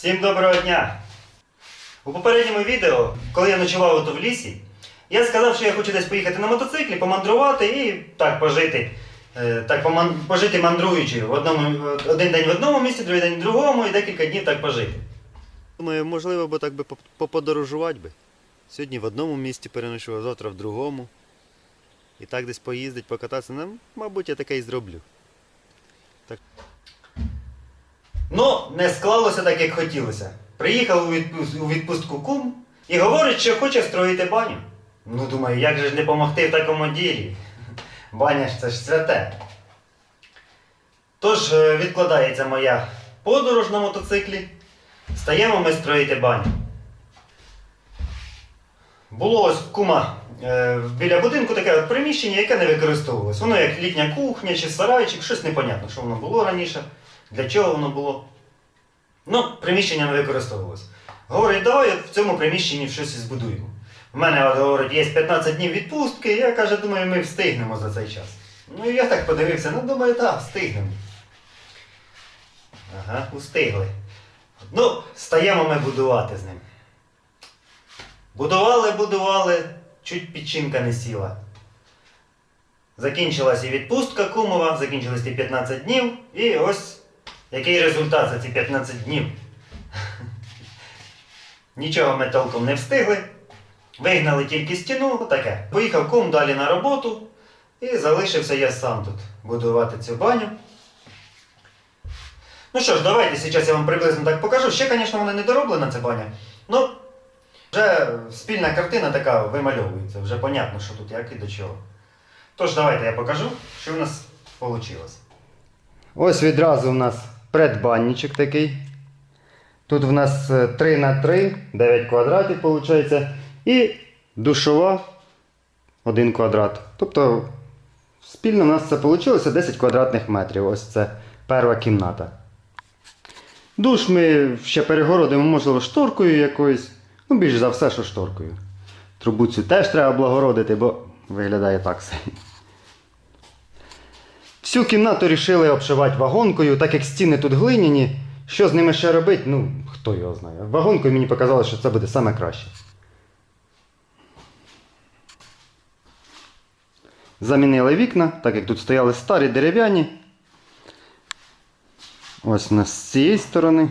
Всім доброго дня! У попередньому відео, коли я ночував ото в лісі, я сказав, що я хочу десь поїхати на мотоциклі, помандрувати і так пожити. Е, Так пожити мандруючи в одному, один день в одному місці, другий день в другому і декілька днів так пожити. Думаю, можливо, бо так би поподорожувати би. Сьогодні в одному місті переночував, завтра в другому. І так десь поїздить, покататися. Ну, мабуть, я таке і зроблю. Ну, не склалося так, як хотілося. Приїхав у відпустку, кум і говорить, що хоче строїти баню. Ну, думаю, як же ж не помогти в такому ділі? Баня ж це ж святе. Тож е, відкладається моя подорож на мотоциклі. Стаємо ми строїти баню. Було ось кума е, біля будинку таке приміщення, яке не використовувалось. Воно як літня кухня чи сарайчик, щось непонятно, що воно було раніше, для чого воно було. Ну, приміщення не використовувалось. Говорить, давай в цьому приміщенні щось збудуємо. В мене говорить, є 15 днів відпустки, я каже, думаю, ми встигнемо за цей час. Ну і я так подивився, ну думаю, так, встигнемо. Ага, устигли. Ну, стаємо ми будувати з ним. Будували, будували, чуть підчинка не сіла. Закінчилась і відпустка кумова, закінчились ті 15 днів, і ось який результат за ці 15 днів. Нічого ми толком не встигли. Вигнали тільки стіну, таке. Поїхав кум далі на роботу і залишився я сам тут будувати цю баню. Ну що ж, давайте зараз я вам приблизно так покажу. Ще, звісно, вона не дороблена, ця баня. Ну, вже спільна картина така вимальовується, вже понятно, що тут як і до чого. Тож, давайте я покажу, що в нас вийшло. Ось відразу у нас предбанничок такий. Тут в нас 3 на 3, 9 квадратів виходить. І душова 1 квадрат. Тобто спільно у нас це вийшло 10 квадратних метрів. Ось це перша кімната. Душ ми ще перегородимо, можливо, шторкою якоюсь. Ну, більш за все, що шторкою. Трубу цю теж треба облагородити, бо виглядає так. Всю кімнату рішили обшивати вагонкою, так як стіни тут глиняні. Що з ними ще робити? Ну, хто його знає. Вагонкою мені показали, що це буде саме краще. Замінили вікна, так як тут стояли старі дерев'яні. Ось у нас з цієї сторони.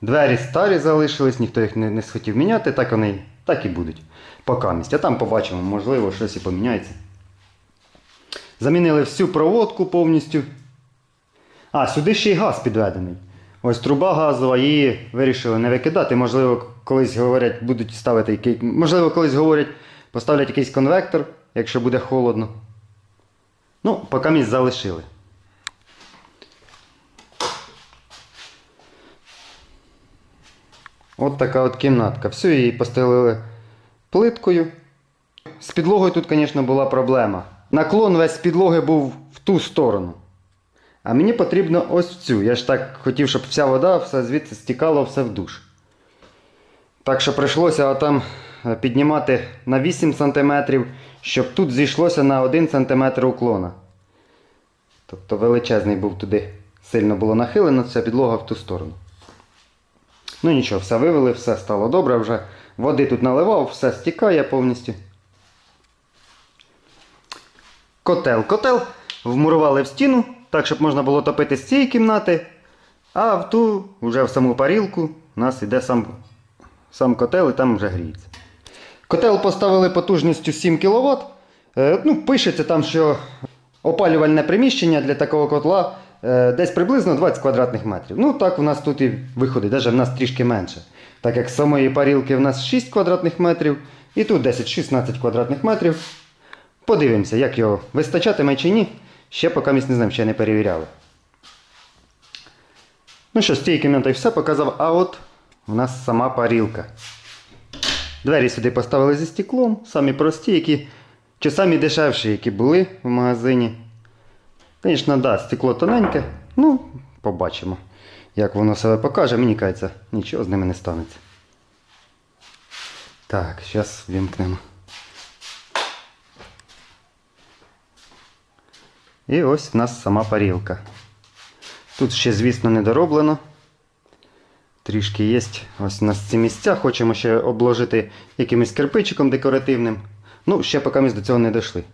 Двері старі залишились, ніхто їх не, не схотів міняти, так вони так і будуть. Поки місць. А там побачимо, можливо, щось і поміняється. Замінили всю проводку повністю. А, сюди ще й газ підведений. Ось труба газова, її вирішили не викидати. Можливо, колись говорять, будуть ставити який. Можливо, колись говорять, поставлять якийсь конвектор, якщо буде холодно. Ну, поки місць залишили. От така от кімнатка. Всю її постелили плиткою. З підлогою тут, звісно, була проблема. Наклон весь підлоги був в ту сторону. А мені потрібно ось в цю. Я ж так хотів, щоб вся вода все звідси стікала все в душ. Так що прийшлося отам е, піднімати на 8 см, щоб тут зійшлося на 1 см уклона. Тобто величезний був туди. Сильно було нахилено, ця підлога в ту сторону. Ну нічого, все вивели, все стало добре, вже води тут наливав, все стікає повністю. Котел. Котел вмурували в стіну, так, щоб можна було топити з цієї кімнати, а в ту, вже в саму парілку, у нас йде сам, сам котел і там вже гріється. Котел поставили потужністю 7 кВт. Е, ну, пишеться там, що опалювальне приміщення для такого котла е, десь приблизно 20 квадратних метрів. Ну так у нас тут і виходить, навіть в нас трішки менше. Так як з самої парілки в нас 6 квадратних метрів, і тут 10-16 квадратних метрів. Подивимося, як його вистачатиме чи ні. Ще поки місць не знаємо, ще не перевіряли. Ну що, з цієї кімнати все показав, а от у нас сама парілка. Двері сюди поставили зі стеклом, самі прості, які, чи самі дешевші, які були в магазині. Звісно, да, стекло тоненьке. Ну, побачимо, як воно себе покаже. Мені кажеться, нічого з ними не станеться. Так, зараз вімкнемо. І ось в нас сама парілка. Тут ще, звісно, не дороблено. Трішки є. Ось у нас ці місця. Хочемо ще обложити якимось кирпичиком декоративним. Ну, ще поки ми до цього не дійшли.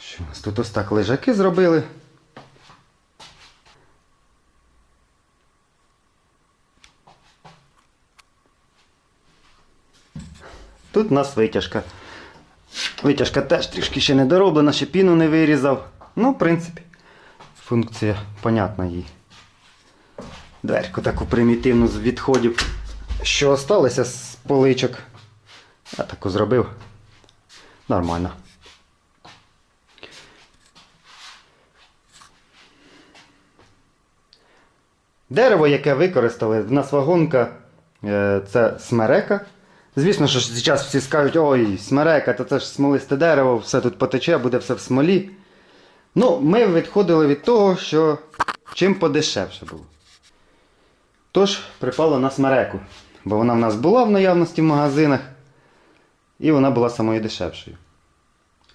Що у нас тут ось так лежаки зробили. Тут у нас витяжка. Витяжка теж трішки ще не дороблена, ще піну не вирізав. Ну, в принципі, функція понятна їй. Дверку таку примітивну з відходів, що осталося з поличок. Я таку зробив. Нормально. Дерево, яке використали, в нас вагонка е, це смерека. Звісно, що зараз всі скажуть, ой, смерека, то це ж смолисте дерево, все тут потече, буде все в смолі. Ну, ми відходили від того, що чим подешевше було. Тож припало на смереку, бо вона в нас була в наявності в магазинах, і вона була самою дешевшою.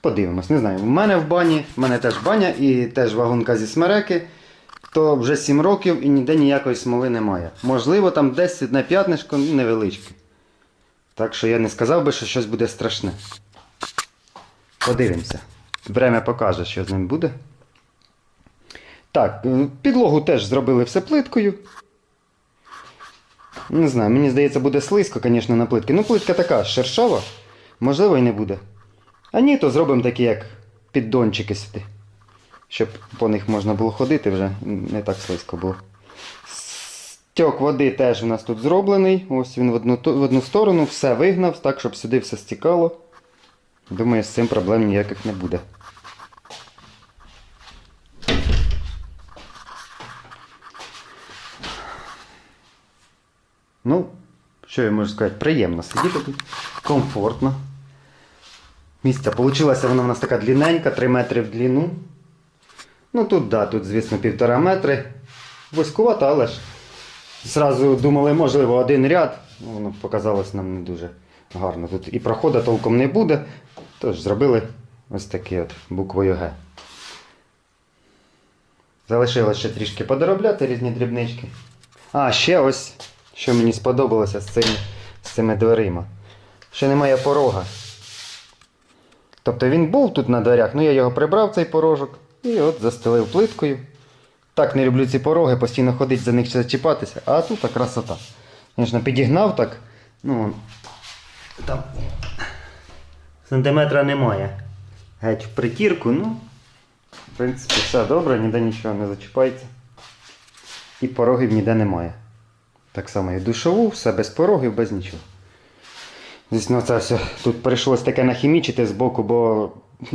Подивимось, не знаю. У мене в бані, в мене теж баня і теж вагонка зі смереки, то вже 7 років і ніде ніякої смоли немає. Можливо, там десь одне п'ятнишко невеличке. Так що я не сказав би, що щось буде страшне. Подивимося. Время покаже, що з ним буде. Так, е, підлогу теж зробили все плиткою. Не знаю, мені здається, буде слизько, звісно, на плитки. Ну, плитка така шершава, можливо, і не буде. А ні, то зробимо такі, як піддончики сюди. Щоб по них можна було ходити вже, не так слизько було. Стьок води теж у нас тут зроблений. Ось він в одну, в одну сторону, все вигнав, так, щоб сюди все стікало. Думаю, з цим проблем ніяких не буде. Ну, що я можу сказати, приємно сидіти тут, комфортно. Місця получилася вона у нас така длинненька, 3 метри в длину. Ну тут, да, тут, звісно, півтора метри. Вузькувато, але ж зразу думали, можливо, один ряд. Ну, Воно показалось нам не дуже гарно. Тут і проходу толком не буде. Тож зробили ось такі от буквою Г. Залишилось ще трішки подоробляти різні дрібнички. А, ще ось, що мені сподобалося з цими, з цими дверима. Ще немає порога. Тобто він був тут на дверях, ну я його прибрав, цей порожок, і от застелив плиткою. Так не люблю ці пороги, постійно ходить за них зачіпатися, а тут та красота. Звісно, підігнав так. Ну, там сантиметра немає. Геть в притірку, ну, в принципі, все добре, ніде нічого не зачіпається. І порогів ніде немає. Так само і душову, все без порогів, без нічого. Звісно, це все тут прийшлось таке нахімічити з боку, бо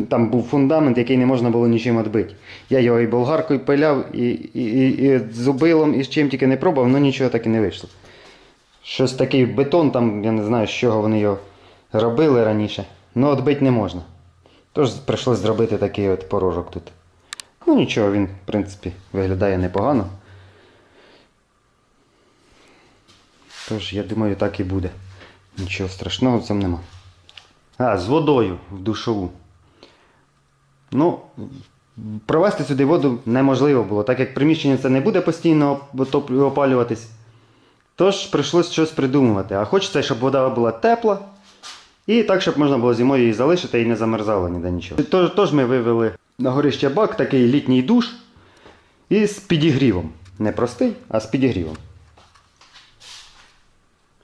там був фундамент, який не можна було нічим відбити. Я його і болгаркою пиляв, і, і, і, і зубилом, і з чим тільки не пробував, але нічого так і не вийшло. Щось такий бетон, там, я не знаю, з чого вони його робили раніше, але відбити не можна. Тож прийшлось зробити такий от порожок тут. Ну нічого, він, в принципі, виглядає непогано. Тож, я думаю, так і буде. Нічого страшного в цьому нема. А, з водою в душову. Ну, провести сюди воду неможливо було, так як приміщення це не буде постійно опалюватись. Тож прийшлось щось придумувати. А хочеться, щоб вода була тепла. І так, щоб можна було зимою її залишити і не замерзало ніде нічого. Тож, тож ми вивели на горище бак, такий літній душ. І з підігрівом. Не простий, а з підігрівом.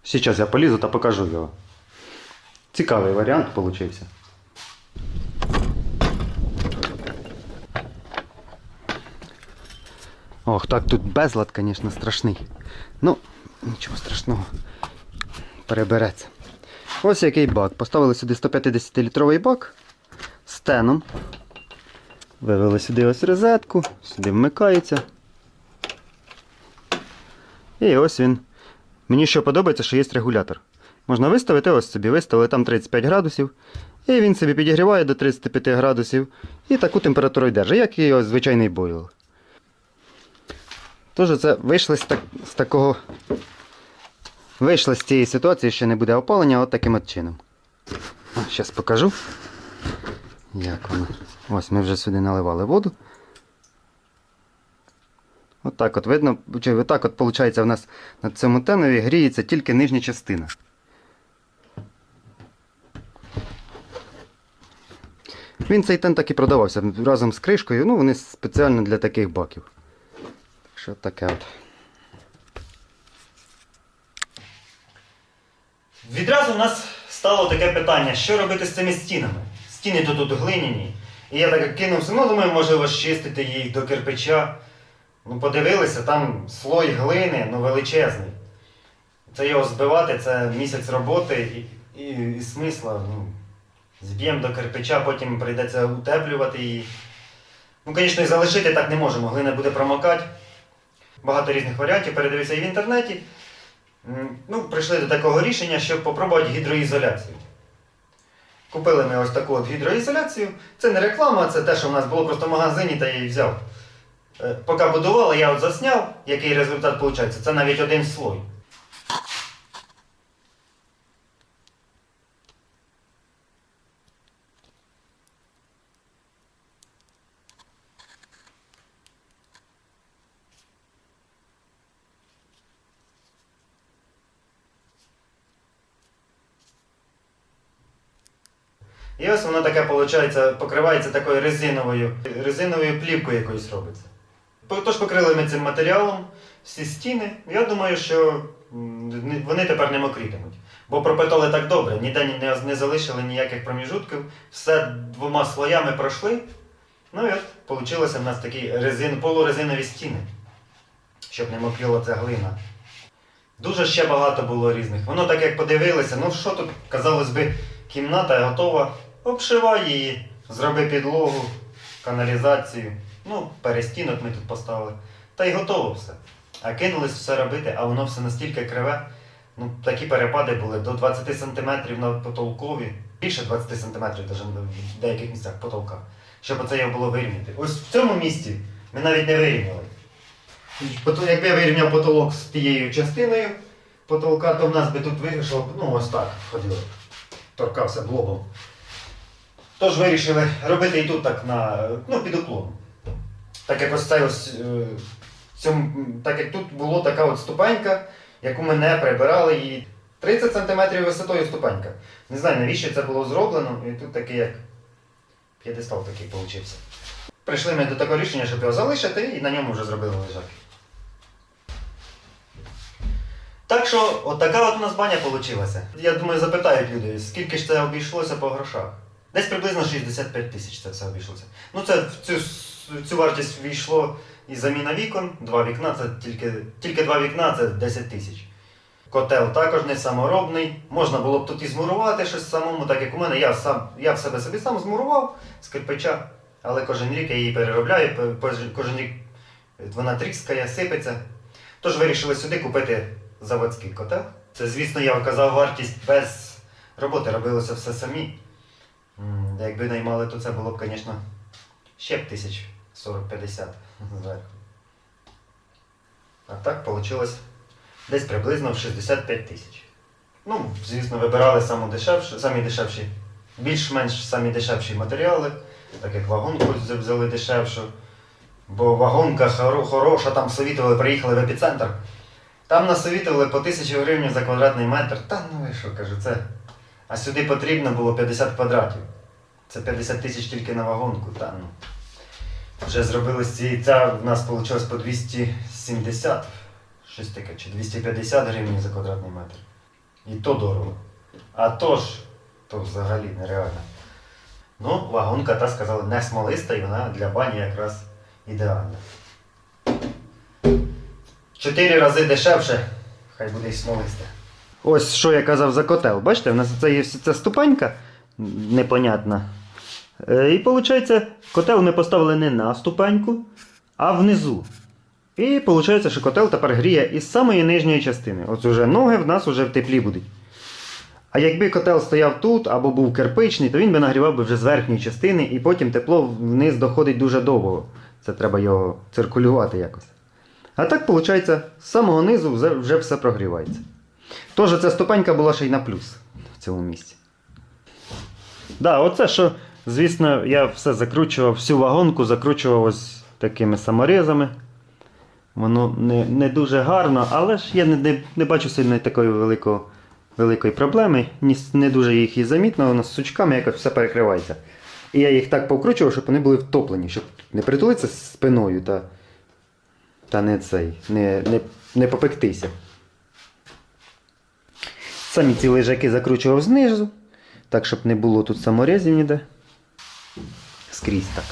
Сейчас я полізу та покажу його. Цікавий варіант получився. Ох, так тут безлад, звісно, страшний. Ну, нічого страшного. Перебереться. Ось який бак. Поставили сюди 150-літровий бак з теном. Вивели сюди ось розетку, сюди вмикається. І ось він. Мені що подобається, що є регулятор. Можна виставити, ось собі виставили там 35 градусів. І він собі підігріває до 35 градусів. І таку температуру й держить, як і ось звичайний бойлер. Тож це вийшли з, так, з такого. Вийшли з цієї ситуації, що не буде опалення, от таким от чином. Зараз покажу. Як воно. Ось ми вже сюди наливали воду. От Отак от видно, чи отак от виходить в нас на цьому тенові гріється тільки нижня частина. Він цей тен так і продавався разом з кришкою, ну вони спеціально для таких баків. Що таке от. Відразу в нас стало таке питання, що робити з цими стінами. Стіни то тут глиняні. І я так кинувся, ну думаю, можливо, щистити їх до кирпича. Ну, подивилися, там слой глини, ну величезний. Це його збивати, це місяць роботи і, і, і смисла. Ну, зб'ємо до кирпича, потім прийдеться утеплювати її. Ну, звісно, і залишити так не можемо, глина буде промокати. Багато різних варіантів, передивився і в інтернеті. Ну, прийшли до такого рішення, щоб попробувати гідроізоляцію. Купили ми ось таку от гідроізоляцію. Це не реклама, це те, що в нас було просто в магазині, та я її взяв. Е, Поки будували, я от засняв, який результат виходить. Це навіть один слой. І ось воно таке виходить, покривається такою резиновою, резиновою плівкою якоюсь робиться. Тож покрили ми цим матеріалом всі стіни. Я думаю, що вони тепер не мокрітимуть. Бо пропитали так добре, ніде не, залишили ніяких проміжутків, все двома слоями пройшли. Ну і от вийшло в нас такі резин, полурезинові стіни, щоб не мокріла ця глина. Дуже ще багато було різних. Воно так як подивилися, ну що тут, казалось би, кімната готова, обшивай її, зроби підлогу, каналізацію. Ну, перестінок ми тут поставили. Та й готово все. А кинулись все робити, а воно все настільки криве. Ну, такі перепади були до 20 см на потолкові, більше 20 см навіть в деяких місцях потолка, щоб оце його було вирівняти. Ось в цьому місці ми навіть не вирівняли. Якби я вирівняв потолок з тією частиною потолка, то в нас би тут вийшло, ну ось так ходило. Торкався блобом. Тож вирішили робити і тут так на, ну, під уклоном. Так як ось це ось, е, цьому, так як тут була така от ступенька, яку ми не прибирали, і 30 см висотою ступенька. Не знаю, навіщо це було зроблено, і тут такий як п'єдестал такий получився. Прийшли ми до такого рішення, щоб його залишити, і на ньому вже зробили лежаки. Так що, от от у нас баня вийшла. Я думаю, запитають люди, скільки ж це обійшлося по грошах. Десь приблизно 65 тисяч це все обійшлося. Ну, це в цю, цю вартість війшло і заміна вікон, два вікна, це тільки, тільки два вікна це 10 тисяч. Котел також не саморобний. Можна було б тут і змурувати щось самому, так як у мене. Я сам я в себе собі сам змурував з кирпича, але кожен рік я її переробляю, кожен рік вона тріскає, сипеться. Тож вирішили сюди купити заводський котел. Це, звісно, я вказав вартість без роботи, робилося все самі. Якби наймали, то це було б, звісно, ще б тисяч 40-50 зверху. А так вийшло десь приблизно в 65 тисяч. Ну, звісно, вибирали саму дешевшу, самі дешевші, більш-менш самі дешевші матеріали, так як вагонку взяли дешевшу. Бо вагонка хороша, там совітували, приїхали в епіцентр. Там нас совітували по тисячі гривень за квадратний метр. Та ну ви що кажу, це. А сюди потрібно було 50 квадратів. Це 50 тисяч тільки на вагонку. Та, ну. Вже зробили з цієї, ця в нас вийшло по 270, щось таке, чи 250 гривень за квадратний метр. І то дорого. А то ж, то взагалі нереально. Ну, вагонка, та сказали, не смолиста, і вона для бані якраз ідеальна. Чотири рази дешевше, хай буде й смолиста. Ось що я казав за котел. Бачите, в нас це є ця ступенька непонятна. Е, І виходить, котел ми поставили не на ступеньку, а внизу. І виходить, що котел тепер гріє із самої нижньої частини. От уже ноги в нас вже в теплі будуть. А якби котел стояв тут або був кирпичний, то він би нагрівав би вже з верхньої частини, і потім тепло вниз доходить дуже довго. Це треба його циркулювати якось. А так, виходить, з самого низу вже- вже все прогрівається. Тож ця ступенька була ще й на плюс в цьому місці. Да, оце що, звісно, я все закручував, всю вагонку закручував ось такими саморезами. Воно не, не дуже гарно, але ж я не, не, не бачу сильно такої великої, великої проблеми. Ні, не дуже їх і замітно, воно з сучками якось все перекривається. І я їх так повкручував, щоб вони були втоплені, щоб не притулитися спиною та, та не цей, не, не, не попектися. Самі ці лежаки закручував знизу, так, щоб не було тут саморезів ніде. Скрізь так.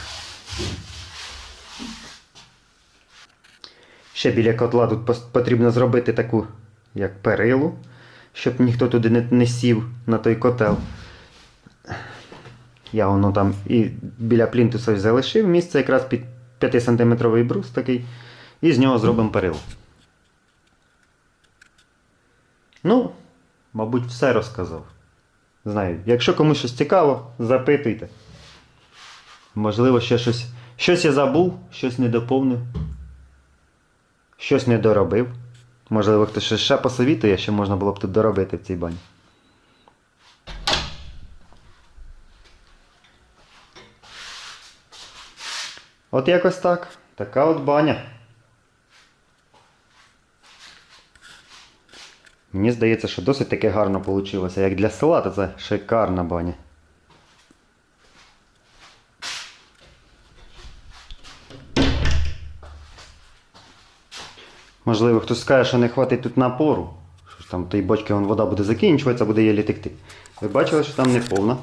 Ще біля котла тут потрібно зробити таку, як перилу, щоб ніхто туди не, не сів на той котел. Я воно там і біля плінтуса залишив місце якраз під 5-сантиметровий брус такий. І з нього зробимо перилу. Ну, мабуть, все розказав. Знаю, якщо комусь щось цікаво, запитуйте. Можливо, ще щось. Щось я забув, щось не доповнив. Щось не доробив. Можливо, хтось ще, ще посовітує, що можна було б тут доробити в цій бані. От якось так. Така от баня. Мені здається, що досить таки гарно вийшло. Як для села, то це шикарна баня. Можливо, хтось скаже, що не хватить тут напору. Що ж там тій бочці вон, вода буде закінчуватися, буде єлі текти. Ви бачили, що там не повна.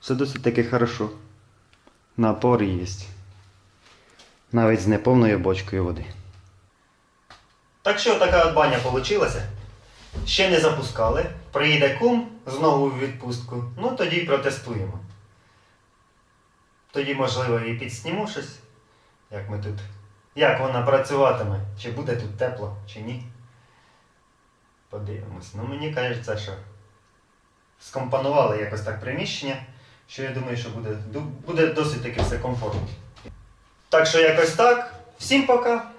Все досить таки хорошо. Напор є. Навіть з неповною бочкою води. Так що така от баня получилася. Ще не запускали. Приїде кум знову в відпустку. Ну тоді й протестуємо. Тоді, можливо, і підсніму щось, як ми тут. Як вона працюватиме, чи буде тут тепло, чи ні. Подивимось. Ну мені кажеться, що скомпонували якось так приміщення, що я думаю, що буде, буде досить таки все комфортно. Так що якось так. Всім пока!